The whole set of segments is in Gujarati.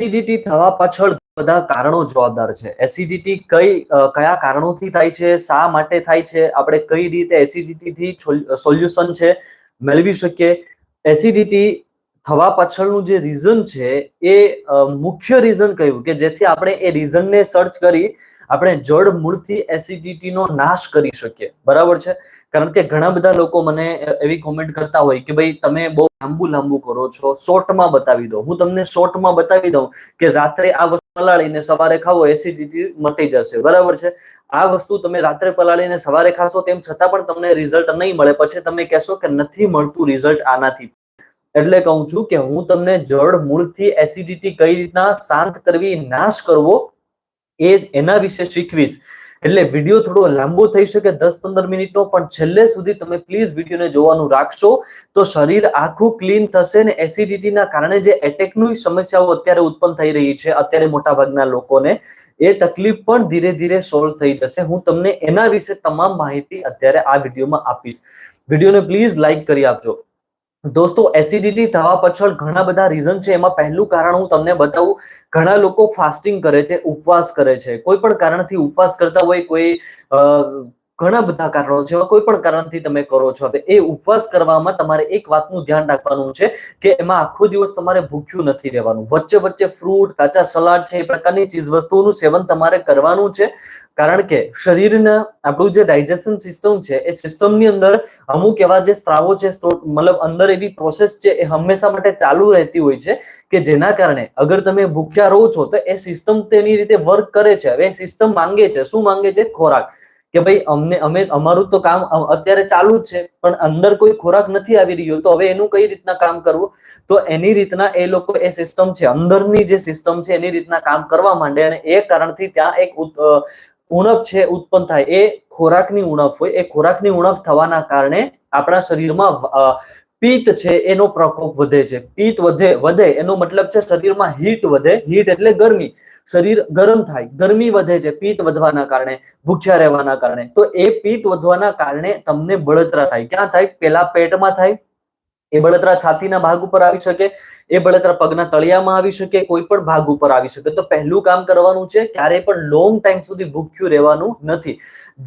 એસિડિટી થવા પાછળ બધા કારણો જવાબદાર છે. એસિડિટી કઈ કયા કારણોથી થાય છે, શા માટે થાય છે, આપણે કઈ રીતે એસિડિટી થી સોલ્યુશન છે, મેળવી શકીએ. એસિડિટી થવા પાછળનું જે રીઝન છે એ મુખ્ય રીઝન કયું? કે જેથી આપણે એ રીઝનને સર્ચ કરી આપણે જડ મૂળથી એસિડિટીનો નાશ કરી શકીએ. બરાબર છે? કારણ કે ઘણા બધા લોકો મને એવી કોમેન્ટ કરતા હોય કે ભાઈ, તમે બહુ લાંબુ લાંબુ કરો છો શોર્ટમાં બતાવી દો. હું તમને શોર્ટમાં બતાવી દઉં કે રાત્રે આ વસ્તુ પલાળીને સવારે ખાવો એસિડિટી મટી જશે. બરાબર છે? આ વસ્તુ તમે રાત્રે પલાળીને સવારે ખાશો તેમ છતાં પણ તમને રિઝલ્ટ નહીં મળે. પછી તમે કહેશો કે નથી મળતું રિઝલ્ટ આનાથી. એટલે કહું છું કે હું તમને જળ મૂળથી એસિડિટી કઈ રીતના શાંત કરવી, નાશ કરવો, એ એના વિશે શીખવીશ. એટલે વીડિયો થોડો લાંબો થઈ શકે, દસ પંદર મિનિટનો, પણ છેલ્લે સુધી તમે પ્લીઝ વિડીયોને જોવાનું રાખશો, તો શરીર આખું ક્લીન થશે ને એસિડિટીના કારણે જે એટેકની સમસ્યાઓ અત્યારે ઉત્પન્ન થઈ રહી છે, અત્યારે મોટાભાગના લોકોને, એ તકલીફ પણ ધીરે ધીરે સોલ્વ થઈ જશે. હું તમને એના વિશે તમામ માહિતી અત્યારે આ વિડીયોમાં આપીશ. વિડીયોને પ્લીઝ લાઇક કરી આપજો. દોસ્તો એસિડિટી થવા પાછળ ઘણા બધા રીઝન છે. એમાં પહેલું કારણ હું તમને બતાવું, ઘણા લોકો ફાસ્ટિંગ કરે છે, ઉપવાસ કરે છે. કોઈ પણ કારણથી ઉપવાસ કરતા હોય, કોઈ ઘણા બધા કારણો છે. કોઈ પણ કારણથી તમે કરો છો. હવે એ ઉપવાસ કરવામાં તમારે એક વાતનું ધ્યાન રાખવાનું છે કે એમાં આખો દિવસ તમારે ભૂખ્યું નથી રહેવાનું. વચ્ચે વચ્ચે ફ્રૂટ કાચા સલાડ છે, એ પ્રકારની ચીજ વસ્તુઓનું સેવન તમારે કરવાનું છે. કારણ કે શરીરના આપણું જે ડાયજેશન સિસ્ટમ છે, એ સિસ્ટમની અંદર અમુક એવા જે સ્ત્રાવો છે મતલબ અંદર એવી પ્રોસેસ છે, એ હંમેશા માટે ચાલુ રહેતી હોય છે કે જેના કારણે અગર તમે ભૂખ્યા રહો છો, તો એ સિસ્ટમ તેની રીતે વર્ક કરે છે. હવે સિસ્ટમ માંગે છે, શું માંગે છે? ખોરાક. કે ભાઈ, અમને, અમે, અમારું તો કામ અત્યારે ચાલુ જ છે, પણ અંદર કોઈ ખોરાક નથી આવી રહ્યો, તો હવે એનું કઈ રીતના કામ કરવું? તો એની રીતના એ લોકો એ સિસ્ટમ છે, અંદરની જે સિસ્ટમ છે, એની રીતના કામ કરવા માંડે અને એ કારણથી ત્યાં એક ઉણપ છે, ઉત્પન્ન થાય. એ ખોરાકની ઉણપ હોય. એ ખોરાકની ઉણપ થવાના કારણે આપણા શરીરમાં પિત્ત છે, એનો પ્રકોપ વધે છે. પિત્ત વધે વધે, એનો મતલબ છે શરીરમાં હીટ વધે. હીટ એટલે ગરમી. શરીર ગરમ થાય. ગરમી વધે છે પિત્ત વધવાના કારણે, ભૂખ્યા રહેવાના કારણે. તો એ પિત્ત વધવાના કારણે તમને બળતરા થાય. ક્યાં થાય? પેલા પેટમાં થાય. એ બળતરા છાતીના ભાગ ઉપર આવી શકે. એ બળતરા પગના તળિયામાં આવી શકે, કોઈ પણ ભાગ ઉપર આવી શકે. તો પહેલું કામ કરવાનું છે, ક્યારેય પણ લોંગ ટાઈમ સુધી ભૂખ્યું રહેવાનું નથી.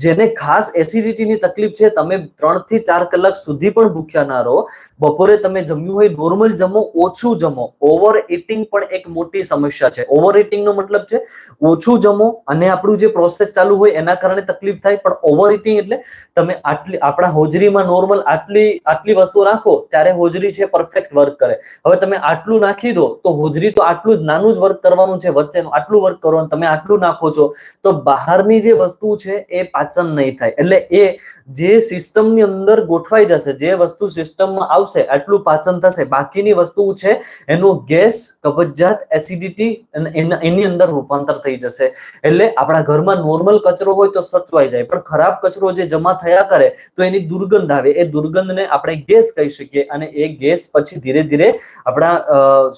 જેને ખાસ એસિડિટીની તકલીફ છે, તમે ત્રણથી ચાર કલાક સુધી પણ ભૂખ્યા ના રહો. બપોરે તમે જમ્યું હોય નોર્મલ જમો, ઓછું જમો. ઓવર ઇટિંગ પણ એક મોટી સમસ્યા છે. ઓવર ઇટિંગનો મતલબ છે, ઓછું જમો અને આપણું જે પ્રોસેસ ચાલુ હોય એના કારણે તકલીફ થાય. પણ ઓવર ઇટિંગ એટલે તમે આટલી, આપણા હોજરીમાં નોર્મલ આટલી આટલી વસ્તુ રાખો, ત્યારે હોજરી છે પરફેક્ટ વર્ક કરે. હવે તમે આટલું નાખી દો તો હોજરી તો આટલું જ નાનું જ વર્ક કરવાનું છે વચ્ચેનું. આટલું વર્ક કરવાનું તમે આટલું નાખો છો તો બહારની જે વસ્તુ છે એ પાચન નહીં થાય. એટલે એ જે સિસ્ટમની અંદર ગોઠવાઈ જશે, જે વસ્તુ સિસ્ટમમાં આવશે, આટલું પાચન થશે. બાકીની વસ્તુ છે એનું ગેસ, કબજિયાત એસિડિટી અને એના- અંદર રૂપાંતર થઈ જશે. એટલે આપણા ઘરમાં નોર્મલ કચરો હોય તો સચવાઈ જાય. પણ ખરાબ કચરો જે જમા થયા કરે તો એની દુર્ગંધ આવે. એ દુર્ગંધને આપણે ગેસ કહી શકીએ અને એ ગેસ પછી ધીરે ધીરે આપણા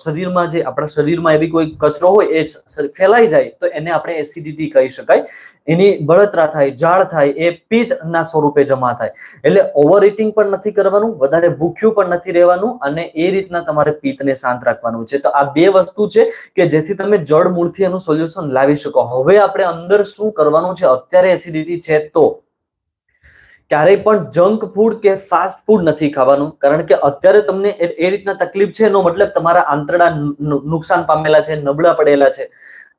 શરીરમાં જે આપણા શરીરમાં એવી કોઈ કચરો હોય, એ ફેલાઈ જાય, તો એને આપણે એસિડિટી કહી શકાય. એની બળતરા થાય ઝાડ થાય, એ પિત્તના સ્વરૂપે જમા થાય. એટલે ઓવર ઇટિંગ પણ નથી કરવાનું, વધારે ભૂખ્યું પણ નથી રહેવાનું, અને એ રીતના તમારે પિત્તને શાંત રાખવાનું છે. તો આ બે વસ્તુ છે કે જેથી તમે જળ મૂળથી એનું સોલ્યુશન લાવી શકો. હવે આપણે અંદર શું કરવાનું છે? અત્યારે એસિડિટી છે તો ક્યારેય પણ જંક ફૂડ કે ફાસ્ટ ફૂડ નથી ખાવાનું. કારણ કે અત્યારે તમને એ રીતના તકલીફ છે, એનો મતલબ તમારા આંતરડા નુકસાન પામેલા છે, નબળા પડેલા છે.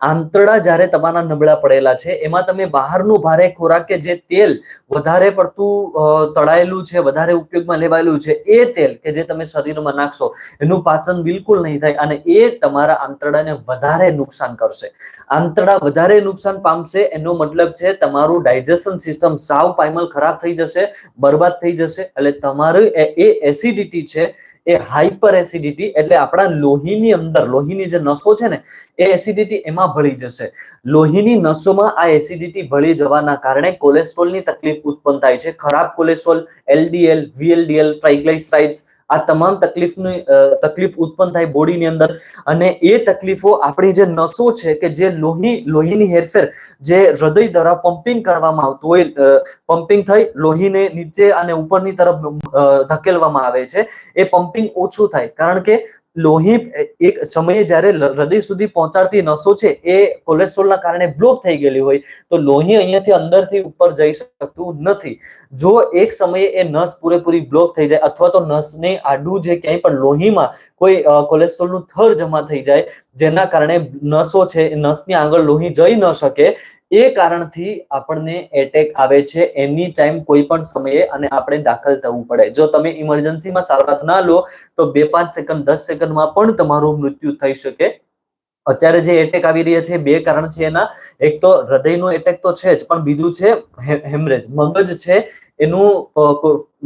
આંતરડા જ્યારે તમારા નબળા પડેલા છે, એમાં તમે બહારનું ભારે ખોરાક કે જે તેલ વધારે પડતું તળાયેલું છે, વધારે ઉપયોગમાં લેવાયેલું છે, એ તેલ કે જે તમે શરીરમાં નાખશો, એનું પાચન બિલકુલ નહીં થાય અને એ તમારા આંતરડાને વધારે નુકસાન કરશે. આંતરડા વધારે નુકસાન પામશે એનો મતલબ છે તમારું ડાયજેશન સિસ્ટમ સાવ પાયમલ ખરાબ થઈ જશે, બરબાદ થઈ જશે, એટલે તમારું એ એસિડિટી છે એ હાઇપર એસિડિટી એટલે આપણા લોહીની અંદર, લોહીની જે નસો છે ને, એ એસિડિટી એમાં ભળી જશે. લોહીની નસોમાં આ એસિડિટી ભળી જવાના કારણે કોલેસ્ટ્રોલની તકલીફ ઉત્પન્ન થાય છે. ખરાબ કોલેસ્ટ્રોલ એલડીએલ વીએલડીએલ ટ્રાઇગ્લાઇસરાઇડ્સ આ તમામ તકલીફની તકલીફ ઉત્પન્ન થાય બોડીની અંદર. અને એ તકલીફો આપણી જે નસો છે કે જે લોહી, લોહીની હેરફેર જે હૃદય દ્વારા પમ્પિંગ કરવામાં આવતું હોય પમ્પિંગ થઈ લોહીને નીચે અને ઉપરની તરફ ધકેલવામાં આવે છે, એ પમ્પિંગ ઓછું થાય. કારણ કે લોહી એક સમયે જ્યારે હૃદય સુધી પહોંચાડતી નસો છે, એ કોલેસ્ટ્રોલના કારણે બ્લોક થઈ ગયેલી હોય, તો લોહી અહીંયાથી અંદરથી ઉપર જઈ શકતું નથી. જો એક સમયે એ નસ પૂરેપૂરી બ્લોક થઈ જાય, અથવા તો નસને આડું જે ક્યાંય પણ લોહીમાં કોઈ કોલેસ્ટ્રોલનું થર જમા થઈ જાય, જેના કારણે નસો છે, નસની આગળ લોહી જઈ ન શકે એ કારણથી આપણને એટેક આવે છે એની ટાઈમ કોઈ પણ સમયે અને આપણે દાખલ થવું પડે. જો તમે ઇમરજન્સીમાં સારવાર ના લો, તો બે પાંચ સેકન્ડ દસ સેકન્ડમાં પણ તમારું મૃત્યુ થઈ શકે. અત્યારે જે એટેક આવી રહ્યા છે, બે કારણ છે એના. એક તો હૃદયનો એટેક તો છે જ, પણ બીજું છે હેમરેજ મગજ છે એનું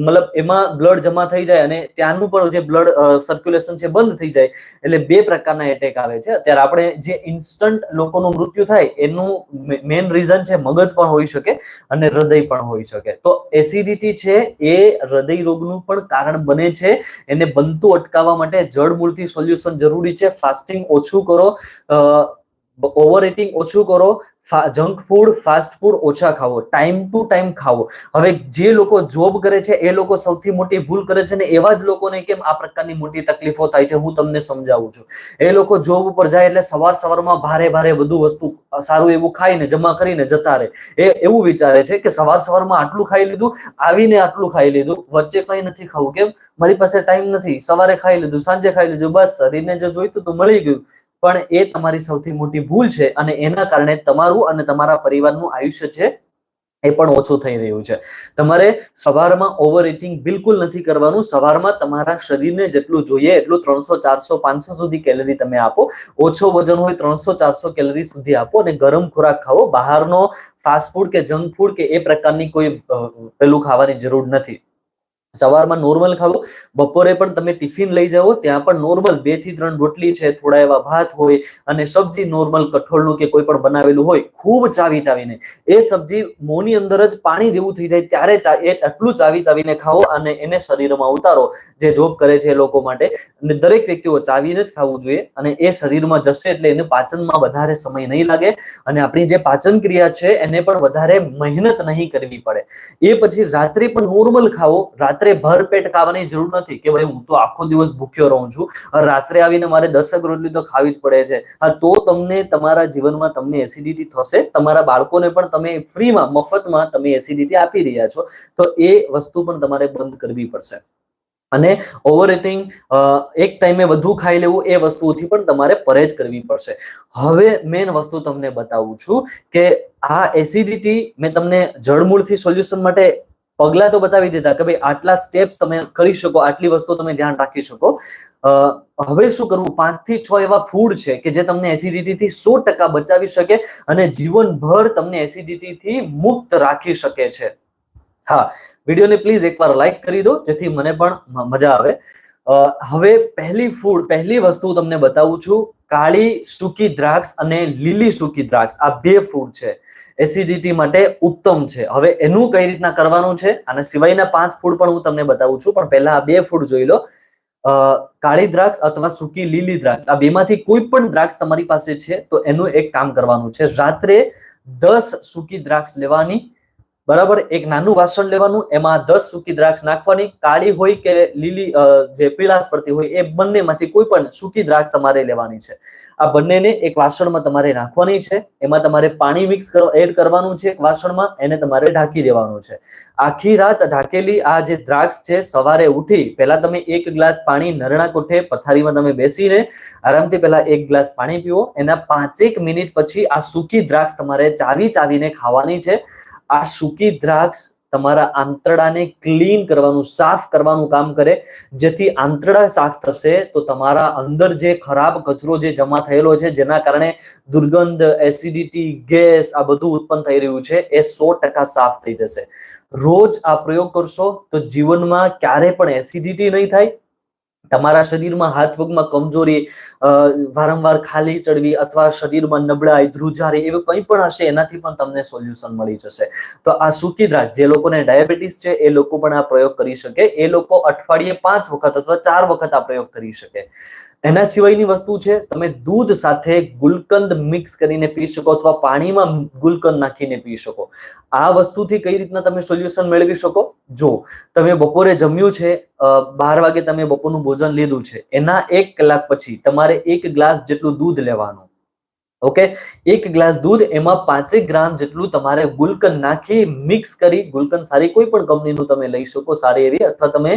મતલબ એમાં બ્લડ જમા થઈ જાય અને ત્યાંનું પણ જે બ્લડ સર્ક્યુલેશન છે બંધ થઈ જાય, એટલે બે પ્રકારના એટેક આવે છે. અત્યારે આપણે જે ઇન્સ્ટન્ટ લોકોનું મૃત્યુ થાય, એનું મેઇન રીઝન છે મગજ પણ હોઈ શકે અને હૃદય પણ હોઈ શકે. તો એસિડિટી છે એ હૃદય રોગનું પણ કારણ બને છે. એને બનતું અટકાવવા માટે જડમૂળથી સોલ્યુશન જરૂરી છે. ફાસ્ટિંગ ઓછું કરો ઓવર ઇટિંગ ઓછું કરો જંક ફૂડ ફાસ્ટ ફૂડ ઓછા ખાવો ટાઈમ ટુ ટાઈમ ખાવો હવે જે લોકો જોબ કરે છે, એ લોકો સૌથી મોટી ભૂલ કરે છે ને એવા જ લોકોને કેમ આ પ્રકારની મોટી તકલીફો થાય છે, હું તમને સમજાવું છું. એ લોકો જોબ ઉપર જાય એટલે સવાર સવારમાં ભારે ભારે બધું વસ્તુ સારું એવું ખાઈને જમા કરીને જતા રહે. એ એવું વિચારે છે કે સવાર સવારમાં આટલું ખાઈ લીધું, આવીને આટલું ખાઈ લીધું, વચ્ચે કંઈ નથી ખાવું, કેમ? મારી પાસે ટાઈમ નથી, સવારે ખાઈ લીધું, સાંજે ખાઈ લીધું, બસ, શરીરને જે જોઈતું તો મળી ગયું. પણ એ તમારી સૌથી મોટી ભૂલ છે અને એના કારણે તમારું અને તમારા પરિવારનું આયુષ્ય છે એ પણ ઓછું થઈ રહ્યું છે. તમારે સવારમાં ઓવર ઇટિંગ બિલકુલ નથી કરવાનું. સવારમાં તમારા શરીરને જેટલું જોઈએ એટલું ત્રણસો, ચારસો, પાંચસો સુધી કેલરી તમે આપો. ઓછો વજન હોય ત્રણસો, ચારસો કેલરી સુધી આપો અને ગરમ ખોરાક ખાવો બહારનો ફાસ્ટ ફૂડ કે જંક ફૂડ કે એ પ્રકારની કોઈ પેલું ખાવાની જરૂર નથી. સવારમાં નોર્મલ ખાવો બપોરે પણ તમે ટિફિન લઈ જાઓ, ત્યાં પણ નોર્મલ બેથી ત્રણ રોટલી છે, થોડા એવા ભાત હોય અને સબ્જી નોર્મલ કઠોળનું કે કોઈ પણ બનાવેલું હોય, ખૂબ ચાવી ચાવીને. એ સબ્જી મોંની અંદર જ પાણી જેવું થઈ જાય, ત્યારે એટલું ચાવી ચાવીને ખાઓ અને એને શરીરમાં ઉતારો, જે જોબ કરે છે એ લોકો માટે. અને દરેક વ્યક્તિઓ ચાવીને જ ખાવું જોઈએ અને એ શરીરમાં જશે એટલે એને પાચનમાં વધારે સમય નહીં લાગે અને આપણી જે પાચન ક્રિયા છે એને પણ વધારે મહેનત નહીં કરવી પડે. એ પછી રાત્રે પણ નોર્મલ ખાવો રાત્રે ભરપેટ ખાવાની જરૂર નથી કે ભાઈ હું તો આખો દિવસ ભૂખ્યો રહું છું. રાત્રે આવીને મારે દસક રોટલી તો ખાવી જ પડે છે. હા, તો તમને તમારા જીવનમાં તમને એસિડિટી થશે. તમારા બાળકોને પણ તમે ફ્રીમાં, મફતમાં તમે એસિડિટી આપી રહ્યા છો. તો એ વસ્તુ પણ તમારે બંધ કરવી પડશે. અને ઓવર ઇટિંગ એક ટાઈમે વધુ ખાઈ લેવું એ વસ્તુથી પણ તમારે પરેજ કરવી પડશે. હવે મેન વસ્તુ તમને બતાવું છું કે આ એસિડિટી મેં તમને જળમૂળથી સોલ્યુશન માટે પગલા તો બતાવી દીધા કે ભાઈ આટલા સ્ટેપ્સ તમે કરી શકો, આટલી વસ્તુ તમે ધ્યાન રાખી શકો. હવે શું કરવું? પાંચથી છ એવા ફૂડ છે કે જે તમને એસિડિટી થી સો ટકા બચાવી શકે અને જીવનભર તમને એસિડિટી થી મુક્ત રાખી શકે છે. હા, વિડીયોને પ્લીઝ એકવાર લાઈક કરી દો, જેથી મને પણ મજા આવે. હવે પહેલી ફૂડ પહેલી વસ્તુ તમને બતાવું છું, કાળી સૂકી દ્રાક્ષ અને લીલી સૂકી દ્રાક્ષ. આ બે ફૂડ છે. એસિડિટી માટે ઉત્તમ છે. હવે એનું કઈ રીતના કરવાનું છે? અને સિવાયના પાંચ ફૂડ પણ હું તમને બતાવું છું, પણ પહેલા આ બે ફૂડ જોઈ લો. કાળી દ્રાક્ષ અથવા સૂકી લીલી દ્રાક્ષ. આ બેમાંથી કોઈ પણ દ્રાક્ષ તમારી પાસે છે, તો એનું એક કામ કરવાનું છે. રાત્રે દસ સૂકી દ્રાક્ષ લેવાની બરાબર? એક નાનું વાસણ લેવાનું, એમાં દસ સૂકી દ્રાક્ષ નાખવાની, કાળી હોય કે લીલી જે પીળાશ પડતી હોય એ બંનેમાંથી કોઈ પણ સૂકી દ્રાક્ષ તમારે લેવાની છે. આ બંનેને એક વાસણમાં તમારે નાખવાની છે, એમાં તમારે પાણી મિક્સ એડ કરવાનું છે વાસણમાં, એને તમારે ઢાંકી દેવાનું છે. આખી રાત ઢાંકેલી આ જે દ્રાક્ષ છે, સવારે ઉઠી પહેલા તમે એક ગ્લાસ પાણી નરણા કોઠે પથારીમાં તમે બેસીને આરામથી પહેલા એક ગ્લાસ પાણી પીવો, એના પાંચેક મિનિટ પછી આ સૂકી દ્રાક્ષ તમારે ચાવી ચાવીને ખાવાની છે. આ સૂકી દ્રાક્ષ તમારા આંતરડાને ક્લીન કરવાનું, સાફ કરવાનું કામ કરે. જેથી આંતરડા સાફ થશે તો તમારા અંદર જે ખરાબ કચરો જે જમા થયેલો છે, જેના કારણે દુર્ગંધ એસિડિટી ગેસ આ બધું ઉત્પન્ન થઈ રહ્યું છે, એ સો ટકા સાફ થઈ જશે. રોજ આ પ્રયોગ કરશો તો જીવનમાં ક્યારે પણ એસિડિટી નહીં થાય. તમારા શરીરમાં હાથ પગમાં કમજોરી વારંવાર ખાલી ચડવી અથવા શરીરમાં નબળાઈ, ધ્રુજારી એવું કંઈ પણ હશે, એનાથી પણ તમને સોલ્યુશન મળી જશે. તો આ સૂકી દ્રાક્ષ, જે લોકોને ડાયાબિટીસ છે, એ લોકો પણ આ પ્રયોગ કરી શકે. એ લોકો અઠવાડિયે પાંચ વખત અથવા ચાર વખત આ પ્રયોગ કરી શકે. એના સિવાયની વસ્તુ છે, તમે દૂધ સાથે ગુલકંદ મિક્સ કરીને પી શકો અથવા પાણીમાં ગુલકંદ નાખીને પી શકો. આ વસ્તુથી કઈ રીતના તમે સોલ્યુશન મેળવી શકો? જો તમે બપોરે જમ્યું છે બાર વાગે તમે બપોરનું ભોજન લીધું છે, એના એક કલાક પછી તમારે એક ગ્લાસ જેટલું દૂધ લેવાનું. ઓકે? એક ગ્લાસ દૂધ એમાં પાંચેક ગ્રામ જેટલું તમારે ગુલકંદ નાખી મિક્સ કરી, ગુલકંદ સારી કોઈ પણ કંપનીનું તમે લઈ શકો, સારી એવી, અથવા તમે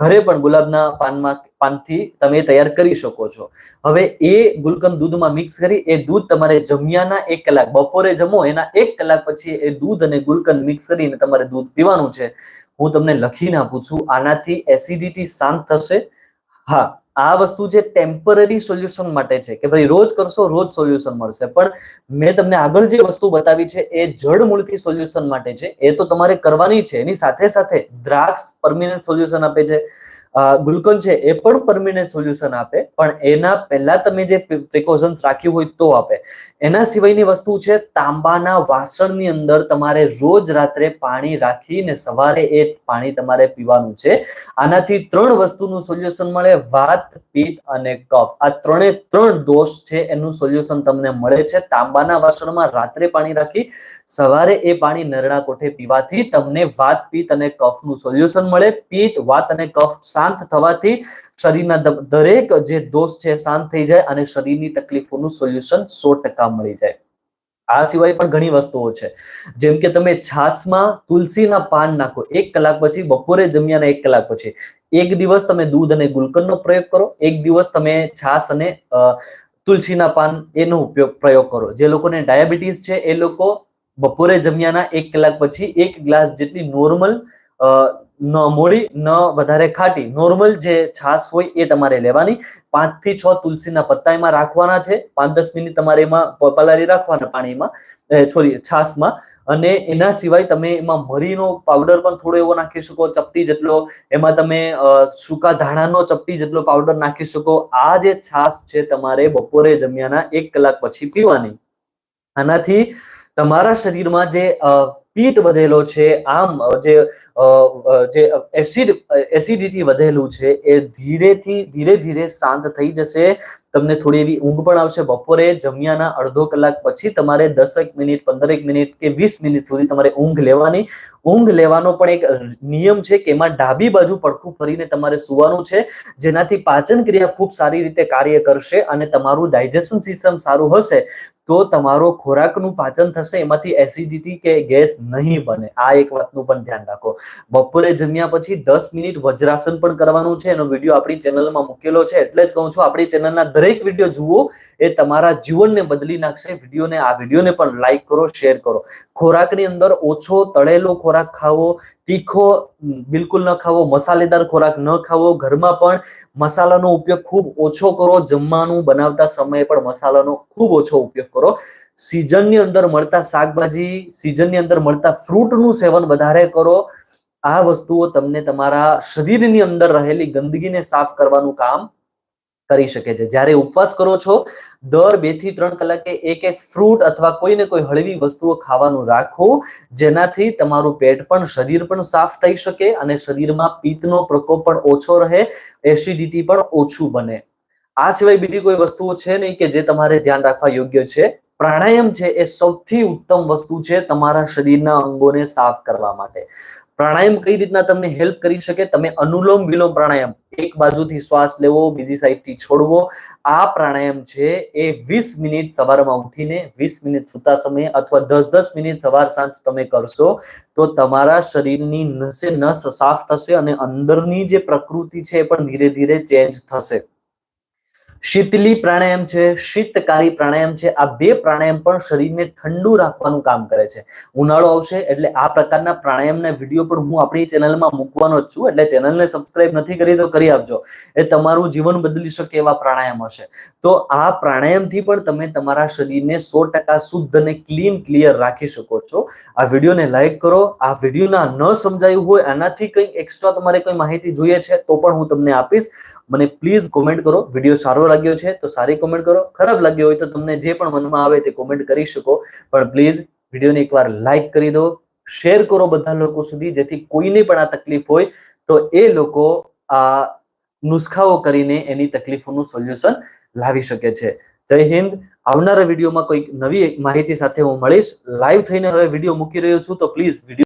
ઘરે પણ ગુલાબના પાનમાં પાનથી તમે તૈયાર કરી શકો છો. હવે એ ગુલકંદ દૂધમાં મિક્સ કરી, એ દૂધ તમારે જમ્યાના એક કલાક, બપોરે જમો, એના એક કલાક પછી એ દૂધ અને ગુલકંદ મિક્સ કરીને તમારે દૂધ પીવાનું છે. હું તમને લખીને આપું છું, આનાથી એસિડિટી શાંત થશે. હા આ વસ્તુ જે ટેમ્પરરી સોલ્યુશન માટે છે કે ભાઈ રોજ કરશો, રોજ સોલ્યુશન મળશે. પણ મેં તમને આગળ જે વસ્તુ બતાવી છે, એ જડ મૂળથી સોલ્યુશન માટે છે. એ તો તમારે કરવાની છે. એની સાથે સાથે દ્રાક્ષ પરમિનન્ટ સોલ્યુશન આપે છે. અ, ગુલકંદ છે એ પણ પરમિનન્ટ સોલ્યુશન આપે પણ એના પહેલા તમે જે પ્રિકોશન્સ રાખ્યું હોય તો આપે. એના સિવાયની વસ્તુ છે તાંબાના વાસણની અંદર તમારે રોજ રાત્રે પાણી રાખીને સવારે એ પાણી તમારે પીવાનું છે. આનાથી ત્રણ વસ્તુનું સોલ્યુશન મળે વાત પિત્ત અને કફ. આ ત્રણે ત્રણ દોષ છે એનું સોલ્યુશન તમને મળે છે. તાંબાના વાસણમાં રાત્રે પાણી રાખી સવારે એ પાણી નરણા કોઠે પીવાથી તમને વાત પિત્ત અને કફનું સોલ્યુશન મળે. પિત્ત વાત અને કફ શાંત થવાથી શરીરના દરેક જે દોષ છે શાંત થઈ જાય અને શરીરની તકલીફોનું સોલ્યુશન સો ટકા મળી જાય. આ સિવાય પણ ઘણી વસ્તુઓ છે. જેમ કે તમે છાશમાં તુલસીના પાન નાખો. એક કલાક પછી બપોરે જમ્યાના એક કલાક પછી. એક દિવસ તમે દૂધ અને ગુલકંદનો પ્રયોગ કરો. એક દિવસ તમે છાશ અને તુલસીના પાન એનો ઉપયોગ, પ્રયોગ કરો. જે લોકોને ડાયાબિટીસ છે એ લોકો બપોરે જમ્યાના એક કલાક પછી એક ગ્લાસ જેટલી નોર્મલ ન મોડી, ન વધારે ખાટી નોર્મલ જે છાશ હોય એ તમારે લેવાની. પાંચથી છ તુલસીના પત્તા એમાં રાખવાના છે. પાંચ દસ મિનિટ તમારે એમાં પલાળી રાખવાના પાણીમાં સોરી, છાશમાં. અને એના સિવાય તમે એમાં મરીનો પાવડર પણ થોડો એવો નાખી શકો, ચપટી જેટલો. એમાં તમે સૂકા ધાણાનો ચપટી જેટલો પાવડર નાખી શકો. આ જે છાશ છે તમારે બપોરે જમ્યાના એક કલાક પછી પીવાની. આનાથી તમારા શરીરમાં જે પિત્ત વધેલો છે, આમ જે જે એસિડ એસિડિટી વધેલું છે, એ ધીરેથી, ધીરે ધીરે શાંત થઈ જશે. તમને થોડી એવી ઊંઘ પણ આવશે. બપોરે જમ્યાના અડધો કલાક પછી તમારે દસેક મિનિટ, પંદરેક મિનિટ કે વીસ મિનિટ સુધી તમારે ઊંઘ લેવાની. ઊંઘ લેવાનો પણ એક નિયમ છે કે એમાં ડાબી બાજુ પડખું ફરીને તમારે સુવાનું છે, જેનાથી પાચન ક્રિયા ખૂબ સારી રીતે કાર્ય કરશે અને તમારું ડાયજેશન સિસ્ટમ સારું હશે, તો તમારો ખોરાકનું પાચન થશે, એમાંથી એસિડિટી કે ગેસ નહીં બને. આ એક વાતનું પણ ધ્યાન રાખો. બપોરે જમ્યા પછી દસ મિનિટ વજ્રાસન પણ કરવાનું છે. એનો વીડિયો આપણી ચેનલમાં મૂકેલો છે. એટલે જ કહું છું, આપણી ચેનલના દરેક વીડિયો જુઓ એ તમારા જીવનને બદલી નાખશે. વિડીયોને, આ વિડીયોને પણ લાઈક કરો શેર કરો. ખોરાકની અંદર ઓછો તળેલો ખોરાક ખાવો, તીખો બિલકુલ ન ખાવો, મસાલેદાર ખોરાક ન ખાવો, ઘરમાં પણ મસાલાનો ઉપયોગ ખૂબ ઓછો કરો, જમવાનું બનાવતા સમયે પણ મસાલાનો ખૂબ ઓછો ઉપયોગ કરો. સિઝનની અંદર મળતા શાકભાજી સિઝનની અંદર મળતા ફ્રૂટનું સેવન વધારે કરો. આ વસ્તુઓ તમને તમારા શરીરની અંદર રહેલી ગંદકીને સાફ કરવાનું કામ કરી શકે છે. જ્યારે ઉપવાસ કરો છો, દર બેથી ત્રણ કલાકે એક એક ફ્રૂટ અથવા કોઈ ને કોઈ હળવી વસ્તુઓ ખાવાનું રાખો, જેનાથી તમારું પેટ પણ શરીર પણ સાફ થઈ શકે અને શરીરમાં પિત્તનો પ્રકોપ પણ ઓછો રહે એસિડિટી પણ ઓછું બને. આ સિવાય બીજી કોઈ વસ્તુઓ છે નહીં કે જે તમારે ધ્યાન રાખવા યોગ્ય છે? પ્રાણાયામ છે એ સૌથી ઉત્તમ વસ્તુ છે તમારા શરીરના અંગોને સાફ કરવા માટે. પ્રાણાયામ કઈ રીતના તમને હેલ્પ કરી શકે? તમે અનુલોમ વિલોમ પ્રાણાયામ, એક બાજુથી શ્વાસ લેવો, બીજી સાઈડથી છોડવો. આ પ્રાણાયામ છે એ વીસ મિનિટ સવારમાં ઉઠીને વીસ મિનિટ સૂતા સમયે અથવા દસ દસ મિનિટ સવાર સાંજ તમે કરશો, તો તમારા શરીરની નસે નસ સાફ થશે અને અંદરની જે પ્રકૃતિ છે એ પણ ધીરે ધીરે ચેન્જ થશે. શીતલી પ્રાણાયામ છે, શીતકારી પ્રાણાયામ છે, આ બે પ્રાણાયામ પણ શરીરને ઠંડુ રાખવાનું કામ કરે છે. ઉનાળો આવશે એટલે આ પ્રકારના પ્રાણાયામના વીડિયો પણ હું આપણી ચેનલમાં મૂકવાનો જ છું, એટલે ચેનલને સબસ્ક્રાઇબ નથી કરી તો કરી આપજો. એ તમારું જીવન બદલી શકે એવા પ્રાણાયામ હશે. તો આ પ્રાણાયામથી પણ તમે તમારા શરીરને સો ટકા શુદ્ધ અને ક્લીન, ક્લિયર રાખી શકો છો. આ વિડીયોને લાઈક કરો. આ વિડીયોના ન સમજાયું હોય, આનાથી કંઈક એક્સ્ટ્રા તમારે કોઈ માહિતી જોઈએ છે તો પણ હું તમને આપીશ. મને પ્લીઝ કોમેન્ટ કરો. વીડિયો સારો લાગ્યો છે, તો સારી કોમેન્ટ કરો. ખરાબ લાગ્યો હોય તો તમને જે પણ મનમાં આવે તે કોમેન્ટ કરી શકો. પણ પ્લીઝ વિડીયોને એકવાર લાઈક કરી દો. શેર કરો બધા લોકો સુધી, જેથી કોઈને પણ આ તકલીફ હોય તો એ લોકો આ નુસ્ખાઓ કરીને એની તકલીફોનું સોલ્યુશન લાવી શકે છે. જય હિન્દ. આવનારા વિડીયોમાં કોઈ નવી માહિતી સાથે હું મળીશ. લાઈવ થઈને હવે વીડિયો મૂકી રહ્યો છું, તો પ્લીઝ વીડિયો